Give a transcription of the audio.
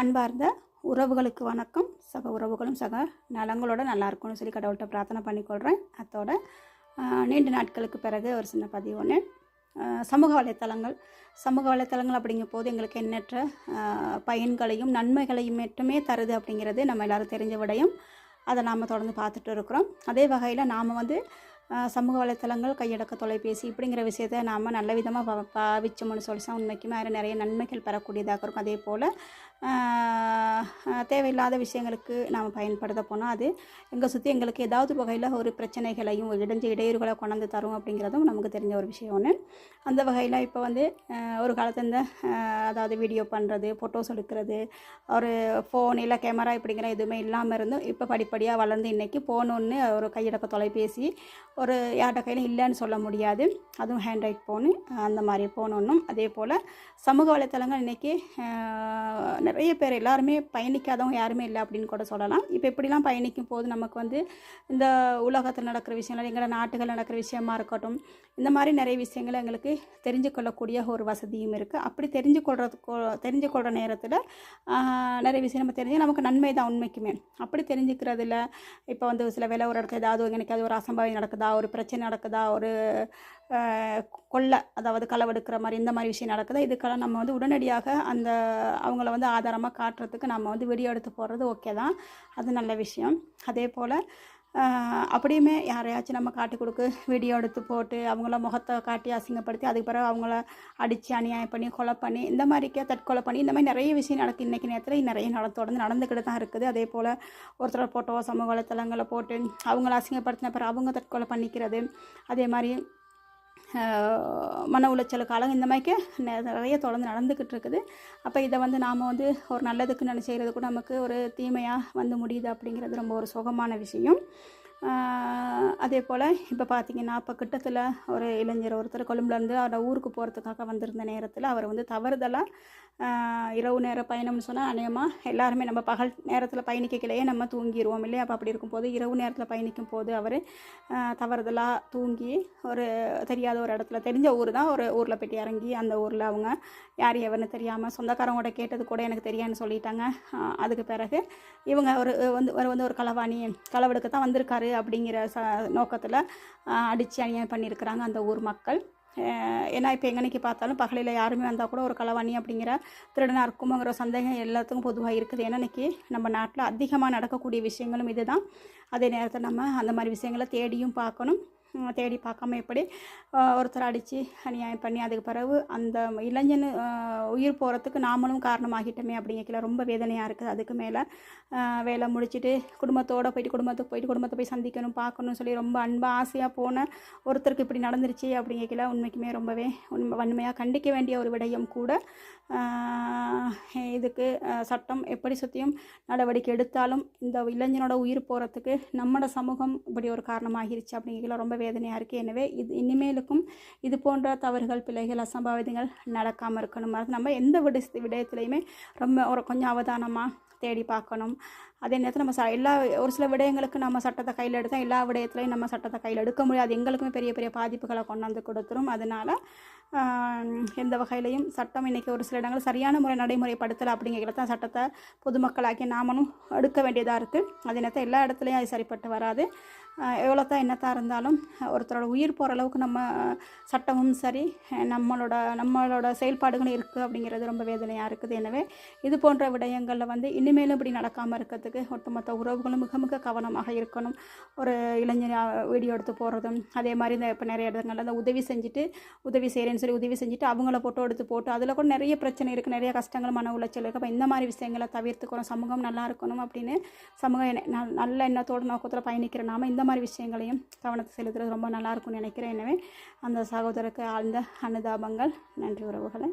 அன்பார்ந்த உறவுகளுக்கு வணக்கம். சக உறவுகளும் சக நலங்களோட நல்லா இருக்கும்னு சொல்லி கடவுள்கிட்ட பிரார்த்தனை பண்ணிக்கொள்கிறேன் அதோட நீண்ட நாட்களுக்கு பிறகு ஒரு சின்ன பதிவு ஒன்று சமூக வலைத்தளங்கள். சமூக வலைத்தளங்கள் அப்படிங்கும் போது எங்களுக்கு எண்ணற்ற பயன்களையும் நன்மைகளையும் மட்டுமே தருது அப்படிங்கிறது நம்ம எல்லோரும் தெரிஞ்ச விடையும். அதை நாம் தொடர்ந்து பார்த்துட்டு இருக்கிறோம். அதே வகையில் நாம் வந்து சமூக வலைத்தளங்கள் கையடக்க தொலைபேசி இப்படிங்கிற விஷயத்தை நாம் நல்ல விதமாக பா பாவிச்சோம்னு சொல்லி உண்மைக்குமே அதில் நிறைய நன்மைகள் பெறக்கூடியதாக இருக்கும். அதே போல் தேவையில்லாத விஷயங்களுக்கு நாம் பயன்படுத்த போனால் அது எங்கள் சுற்றி எங்களுக்கு ஏதாவது வகையில் ஒரு பிரச்சனைகளையும் இடைஞ்ச இடையூறுகளை கொண்டாந்து தரும் அப்படிங்கிறதும் நமக்கு தெரிஞ்ச ஒரு விஷயம் ஒன்று அந்த வகையில் இப்போ வந்து ஒரு காலத்தில் இந்த அதாவது வீடியோ பண்ணுறது ஃபோட்டோஸ் எடுக்கிறது ஒரு ஃபோன் இல்லை கேமரா இப்படிங்கிற எதுவுமே இல்லாமல் இருந்தும் இப்போ படிப்படியாக வளர்ந்து இன்றைக்கி ஃபோன் ஒன்று ஒரு கையடக்க தொலைபேசி ஒரு யார்கிட்ட கையிலும் இல்லைன்னு சொல்ல முடியாது. அதுவும் ஹேண்ட்ரைட் ஃபோனு அந்த மாதிரி ஃபோன் ஒன்றும் அதே போல் சமூக வலைத்தளங்கள் இன்றைக்கி நிறைய பேர் எல்லாருமே பயணிக்காதவங்க யாருமே இல்லை அப்படின்னு கூட சொல்லலாம். இப்போ எப்படிலாம் பயணிக்கும் போது நமக்கு வந்து இந்த உலகத்தில் நடக்கிற விஷயங்கள் எங்களோட நாட்டுகள் நடக்கிற விஷயமா இருக்கட்டும் இந்த மாதிரி நிறைய விஷயங்களை எங்களுக்கு தெரிஞ்சு கொள்ளக்கூடிய ஒரு வசதியும் இருக்குது அப்படி தெரிஞ்சு கொள்றதுக்கு தெரிஞ்சு கொள்கிற நேரத்தில் நிறைய விஷயம் நம்ம தெரிஞ்சு நமக்கு நன்மை தான் உண்மைக்குமே. அப்படி தெரிஞ்சுக்கிறதுல இப்போ வந்து சில வேலை ஒரு இடத்துல ஏதாவது எனக்கு அது ஒரு அசம்பாவிதம் நடக்குதா ஒரு பிரச்சனை நடக்குதா ஒரு கொள்ளை அதாவது களவெடுக்கிற மாதிரி இந்த மாதிரி விஷயம் நடக்குது? இதுக்கெல்லாம் நம்ம வந்து உடனடியாக அந்த அவங்கள வந்து ஆதாரமாக காட்டுறதுக்கு நம்ம வந்து வீடியோ எடுத்து போடுறது ஓகே தான். அது நல்ல விஷயம். அதே போல் அப்படியுமே யாரையாச்சும் நம்ம காட்டி கொடுக்கு வீடியோ எடுத்து போட்டு அவங்கள முகத்தை காட்டி அசிங்கப்படுத்தி அதுக்கு பிறகு அவங்கள அடித்து அநியாயம் பண்ணி கொலை பண்ணி இந்த மாதிரிக்கே தற்கொலை பண்ணி இந்த மாதிரி நிறைய விஷயம் நடக்கு இன்றைக்கி நேரத்தில் நிறைய நட தொடர்ந்து நடந்துக்கிட்டு தான் இருக்குது. அதே போல் ஒருத்தர் போட்டோ சமூக வலைத்தளங்களை போட்டு அவங்கள அசிங்கப்படுத்தின பிறகு அவங்க தற்கொலை பண்ணிக்கிறது அதே மாதிரி மன உளைச்சலுக்கு ஆளுங்க இந்த மாதிரிக்கு நிறைய தொடர்ந்து நடந்துக்கிட்டு இருக்குது அப்போ இதை வந்து நாம் வந்து ஒரு நல்லதுக்கு நினை செய்கிறது கூட நமக்கு ஒரு தீமையாக வந்து முடியுது அப்படிங்கிறது ரொம்ப ஒரு சுகமான விஷயம். அதே போல் இப்போ பார்த்தீங்கன்னா இப்போ கிட்டத்தில் ஒரு இளைஞர் ஒருத்தர் கொழும்புலேருந்து அவரோட ஊருக்கு போகிறதுக்காக வந்திருந்த நேரத்தில் அவர் வந்து தவறுதலாக இரவு நேர பயணம்னு சொன்னால் அநேகமாக எல்லாருமே நம்ம பகல் நேரத்தில் பயணிக்கலையே நம்ம தூங்கிடுவோம் இல்லையா? அப்போ அப்படி இருக்கும்போது இரவு நேரத்தில் பயணிக்கும் போது அவர் தவறுதலாக தூங்கி ஒரு தெரியாத ஒரு இடத்துல தெரிஞ்ச ஊர் தான் ஒரு ஊரில் போய்ட்டு இறங்கி அந்த ஊரில் அவங்க யார் எவர்னு தெரியாமல் சொந்தக்காரங்களோட கேட்டது கூட எனக்கு தெரியாதுன்னு சொல்லிட்டாங்க. அதுக்கு பிறகு இவங்க ஒரு வந்து ஒரு வந்து ஒரு களவாணி களவெடுக்க தான் வந்திருக்காரு அப்படிங்கிற ச நோக்கத்தில் அடித்து அநியாயம் பண்ணியிருக்கிறாங்க அந்த ஊர் மக்கள். ஏன்னா இப்போ எங்கனைக்கு பார்த்தாலும் பகலில் யாருமே வந்தால் கூட ஒரு களவாணி அப்படிங்கிற திருடனாக இருக்குமோங்கிற சந்தேகம் எல்லாத்துக்கும் பொதுவாக இருக்குது. ஏன்னா இன்றைக்கி நம்ம நாட்டில் அதிகமாக நடக்கக்கூடிய விஷயங்களும் இதுதான். அதே நேரத்தில் நம்ம அந்த மாதிரி விஷயங்களை தேடியும் பார்க்கணும். தேடி பார்க்காம எப்படி ஒருத்தர் அடித்து அநியாயம் பண்ணி அதுக்கு பிறகு அந்த இளைஞன் உயிர் போகிறதுக்கு நாமளும் காரணமாகிட்டோமே அப்படிங்கிற ரொம்ப வேதனையாக இருக்குது. அதுக்கு மேலே வேலை முடிச்சுட்டு குடும்பத்தோடு போயிட்டு குடும்பத்துக்கு போயிட்டு குடும்பத்தை போய் சந்திக்கணும் பார்க்கணும்னு சொல்லி ரொம்ப அன்பாக ஆசையாக போன ஒருத்தருக்கு இப்படி நடந்துருச்சு அப்படிங்கிற உண்மைக்குமே ரொம்பவே உண்மை வன்மையாக கண்டிக்க வேண்டிய ஒரு விடயம் கூட இதுக்கு சட்டம் எப்படி சுற்றியும் நடவடிக்கை எடுத்தாலும் இந்த இளைஞனோட உயிர் போகிறதுக்கு நம்மளோட சமூகம் இப்படி ஒரு காரணமாகிருச்சு அப்படிங்கிற ரொம்ப வேதனையாக இருக்குது எனவே இது இனிமேலுக்கும் இது போன்ற தவறுகள் பிழைகள் அசம்பாவிதங்கள் நடக்காமல் இருக்கணும்? அது நம்ம எந்த விட விடயத்துலையுமே ரொம்ப ஒரு கொஞ்சம் அவதானமாக தேடி பார்க்கணும். அதே நேரத்தில் நம்ம ச எல்லா ஒரு சில விடயங்களுக்கு நம்ம சட்டத்தை கையில் எடுத்தால் எல்லா விடயத்துலையும் நம்ம சட்டத்தை கையில் எடுக்க முடியாது எங்களுக்குமே பெரிய பெரிய பாதிப்புகளை கொண்டாந்து கொடுத்துரும். அதனால் எந்த வகையிலையும் சட்டம் இன்றைக்கி ஒரு சில இடங்கள் சரியான முறை நடைமுறைப்படுத்தலை அப்படிங்கிறத தான் சட்டத்தை பொதுமக்களாக்கி நாமளும் எடுக்க வேண்டியதாக இருக்குது அதே நேரத்தில் எல்லா இடத்துலையும் அது சரிப்பட்டு வராது. எவ்வளோ தான் என்னத்தான் இருந்தாலும் ஒருத்தரோட உயிர் போகிற அளவுக்கு நம்ம சட்டமும் சரி நம்மளோட நம்மளோட செயல்பாடுகளும் இருக்குது அப்படிங்கிறது ரொம்ப வேதனையாக இருக்குது. எனவே இது போன்ற விடயங்களில் வந்து இனிமேலும் இப்படி நடக்காமல் இருக்கிறதுக்கு ஒட்டுமொத்த உறவுகளும் மிக மிக கவனமாக இருக்கணும். ஒரு இளைஞர் வீடியோ எடுத்து போடுறதும் அதே மாதிரி இந்த இப்போ நிறைய இடங்களில் இந்த உதவி செஞ்சுட்டு உதவி செய்கிறேன்னு சொல்லி உதவி செஞ்சுட்டு அவங்கள ஃபோட்டோ எடுத்து போட்டு அதில் கூட நிறைய பிரச்சனை இருக்குது நிறைய கஷ்டங்கள் மன உளைச்சல் இருக்குது அப்போ இந்த மாதிரி விஷயங்களை தவிர்த்துக்கணும். சமூகம் நல்லா இருக்கணும் அப்படின்னு சமூகம் நல்ல எண்ணத்தோடு நோக்கத்தில் பயணிக்கிற நாம இந்த மாதிரி விஷயங்களையும் கவனத்தை செலுத்துறது ரொம்ப நல்லா இருக்கும்னு நினைக்கிறேன். எனவே அந்த சகோதரருக்கு ஆழ்ந்த அனுதாபங்கள். நன்றி உறவுகளை.